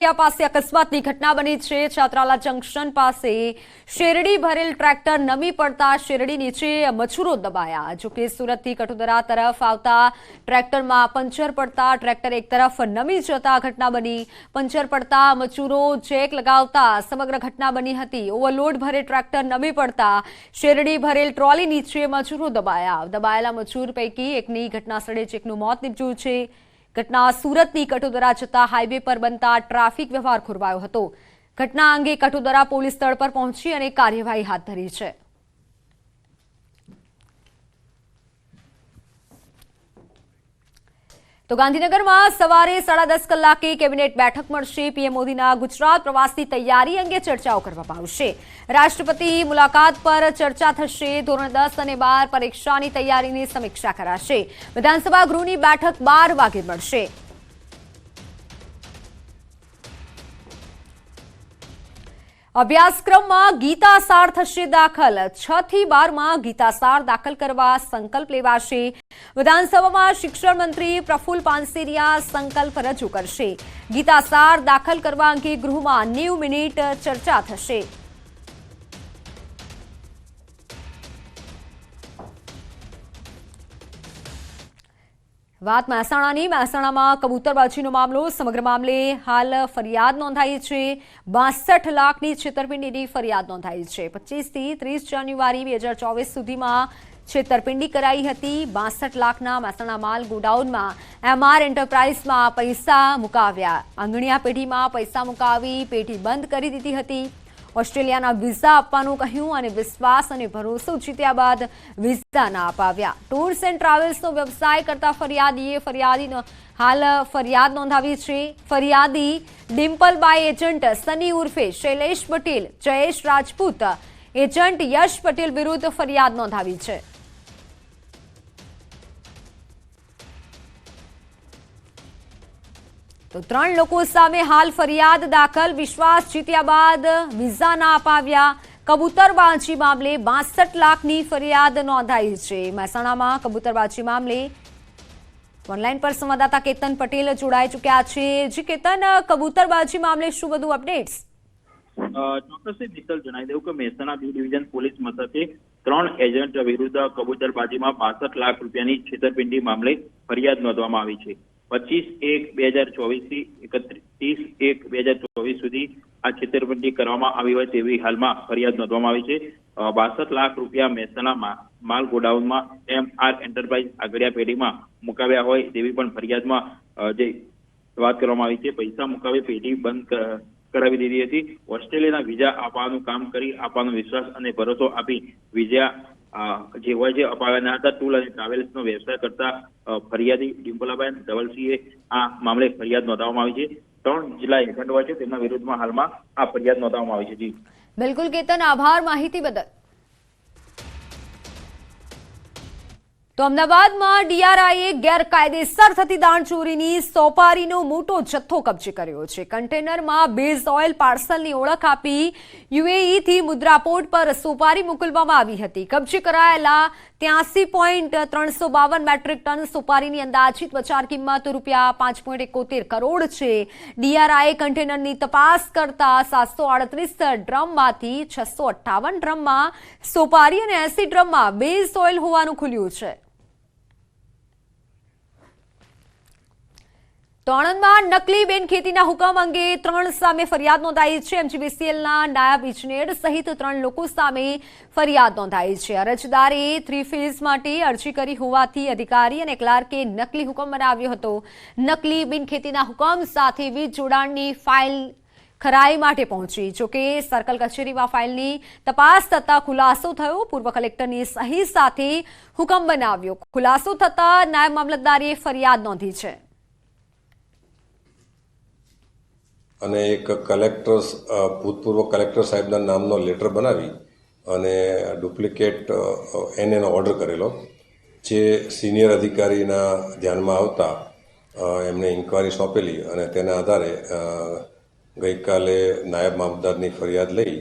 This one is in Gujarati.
પાસે અકસ્માતની ઘટના બની છે. છાત્રાલા જંકશન પાસે શેરડી ભરેલ ટ્રેક્ટર નમી પડતા શેરડી નીચે મછુરો દબાયા. જોકે સુરતથી કટોદરા તરફ આવતા ટ્રેક્ટરમાં પંચર પડતા ટ્રેક્ટર એક તરફ નમી જતા ઘટના બની. પંચર પડતા મચુરો જેક લગાવતા સમગ્ર ઘટના બની હતી. ઓવરલોડ ભરે ટ્રેક્ટર નમી પડતા શેરડી ભરેલ ટ્રોલી નીચે મચુરો દબાયા. દબાયેલા મચૂર પૈકી એકની ઘટના સ્થળે જ એકનું મોત નીપજ્યું છે. ઘટના સુરતની કટોદરા જતા હાઈવે પર બનતા ટ્રાફિક વ્યવહાર ખોરવાયો હતો. ઘટના અંગે કટોદરા પોલીસ સ્થળ પર પહોંચી અને કાર્યવાહી હાથ ધરી છે. તો ગાંધીનગરમાં સવારે સાડા દસ કલાકે કેબિનેટ બેઠક મળશે. પીએમ મોદીના ગુજરાત પ્રવાસની તૈયારી અંગે ચર્ચાઓ કરવામાં આવશે. રાષ્ટ્રપતિ મુલાકાત પર ચર્ચા થશે. ધોરણ દસ અને બાર પરીક્ષાની તૈયારીની સમીક્ષા કરાશે. વિધાનસભા ગૃહની બેઠક બાર વાગે મળશે. અભ્યાસક્રમમાં ગીતાસાર થશે દાખલ. છ થી બારમાં ગીતાસાર દાખલ કરવા સંકલ્પ લેવાશે. વિધાનસભામાં શિક્ષણ મંત્રી પ્રફુલ પાનસેરિયા સંકલ્પ રજૂ કરશે. ગીતાસાર દાખલ કરવા અંગે ગૃહમાં નેવ મિનિટ ચર્ચા થશે. વાત મહેસાણાની. મહેસાણામાં કબૂતરબાજીનો મામલો, સમગ્ર મામલે હાલ ફરિયાદ નોંધાઈ છે. બાસઠ લાખની છેતરપિંડીની ફરિયાદ નોંધાઈ છે. પચીસથી ત્રીસ જાન્યુઆરી બે હજાર ચોવીસ સુધીમાં છેતરપિંડી કરાઈ હતી. બાસઠ લાખના મહેસાણા માલ ગોડાઉનમાં એમઆર એન્ટરપ્રાઇઝમાં પૈસા મુકાવ્યા. આંગણિયા પેઢીમાં પૈસા મુકાવી પેઢી બંધ કરી દીધી હતી. ઓસ્ટ્રેલિયાના વિઝા આપવાનું કહ્યું અને વિશ્વાસ અને ભરોસો જીત્યા બાદ વિઝા ના અપાવ્યા. ટૂર્સ એન્ડ ટ્રાવેલ્સનો વ્યવસાય કરતા ફરિયાદીએ ફરિયાદીનો હાલ ફરિયાદ નોંધાવી છે. ફરિયાદી ડિમ્પલબાઈ એજન્ટ સની ઉર્ફે શૈલેષ પટેલ, જયેશ રાજપૂત, એજન્ટ યશ પટેલ વિરુદ્ધ ફરિયાદ નોંધાવી છે. તો ત્રણ લોકો સામે હાલ ફરિયાદ દાખલ. વિશ્વાસ જીત્યા બાદ વિઝા ના અપાવ્યા. કબૂતરબાજી મામલે બાસઠ લાખની ફરિયાદ નોંધાઈ છે. મહેસાણામાં કબૂતરબાજી મામલે ઓનલાઈન પર સંવાદદાતા કેતન પટેલ જોડાઈ ચૂક્યા છે. જી કેતન કબૂતરબાજી મામલે શું બધું અપડેટ્સ? ચોક્કસ જણાવી દઉં કે મહેસાણા બી ડિવિઝન પોલીસ મથકે ત્રણ એજન્ટ વિરુદ્ધ કબૂતરબાજીમાં બાસઠ લાખ રૂપિયાની છેતરપિંડી મામલે ફરિયાદ નોંધવામાં આવી છે. પચીસ એક બે હજાર ચોવીસથી એકત્રીસ એક બે હજાર ચોવીસ સુધી આ છેતરપિંડી કરવામાં આવી હોય તેવી હાલમાં ફરિયાદ નોંધવામાં આવી છે. બાસઠ લાખ રૂપિયા મહેસાણામાં માલ ગોડાઉનમાં એમ આર એન્ટરપ્રાઇઝ આગળિયા પેઢીમાં મુકાવ્યા હોય તેવી પણ ફરિયાદમાં જે વાત કરવામાં આવી છે, પૈસા મુકાવી પેઢી બંધ કરાવી દીધી હતી. ઓસ્ટ્રેલિયાના વિઝા આપવાનું કામ કરી આપવાનો વિશ્વાસ અને ભરોસો આપી વિઝા જે હોય છે અપાવ્યા હતા, ટૂલ અને ટ્રાવેલ્સનો વ્યવસાય કરતા ફરિયાદી ડિમ્પલાબેન ધવલસિંહે આ મામલે ફરિયાદ નોંધાવવામાં આવી છે. ત્રણ જિલ્લા એજન્ટ હોય છે, તેમના વિરુદ્ધમાં હાલમાં આ ફરિયાદ નોંધાવવામાં આવી છે. જી. બિલકુલ, કેતન, આભાર માહિતી બદલ. તો અમદાવાદમાં ડીઆરઆઈએ ગેરકાયદેસર થતી દાણચોરીની સોપારીનો મોટો જથ્થો કબજે કર્યો છે. કન્ટેનરમાં બેઝ ઓઇલ પાર્સલની ઓળખ આપી યુએઈથી મુદ્રા પોર્ટ પર સોપારી મોકલવામાં આવી હતી. કબજે કરાયેલા ત્યાસી પોઈન્ટ ત્રણસો બાવન મેટ્રિક ટન સોપારીની અંદાજિત બજાર કિંમત રૂપિયા પાંચ પોઈન્ટ એકોતેર કરોડ છે. ડીઆરઆઈએ કન્ટેનરની તપાસ કરતા સાતસો આડત્રીસ ડ્રમમાંથી છસો અઠ્ઠાવન ડ્રમમાં સોપારી અને એસી ડ્રમમાં બેઝ ઓઇલ હોવાનું ખુલ્યું છે. તો નકલી બેન ખેતીના હુકમ અંગે ત્રણ સામે ફરિયાદ નોંધાઈ છે. એમજીબીસીએલના નાયબ ઇજનેર સહિત ત્રણ લોકો સામે ફરિયાદ નોંધાઈ છે. અરજદારે થ્રી ફેઝ માટે અરજી કરી હોવાથી અધિકારી અને ક્લાર્કે નકલી હુકમ બનાવ્યો હતો. નકલી બિન ખેતીના હુકમ સાથે વીજ જોડાણની ફાઇલ ખરાઈ માટે પહોંચી. જોકે સર્કલ કચેરીમાં ફાઇલની તપાસ થતાં ખુલાસો થયો. પૂર્વ કલેક્ટરની સહી સાથે હુકમ બનાવ્યો. ખુલાસો થતાં નાયબ મામલતદારે ફરિયાદ નોંધી છે. અને એક કલેક્ટર ભૂતપૂર્વ કલેક્ટર સાહેબના નામનો લેટર બનાવી અને ડુપ્લિકેટ એને એનો ઓર્ડર કરેલો. જે સિનિયર અધિકારીના ધ્યાનમાં આવતા એમને ઇન્કવાયરી સોંપેલી અને તેના આધારે ગઈકાલે નાયબ મામલતદારની ફરિયાદ લઈ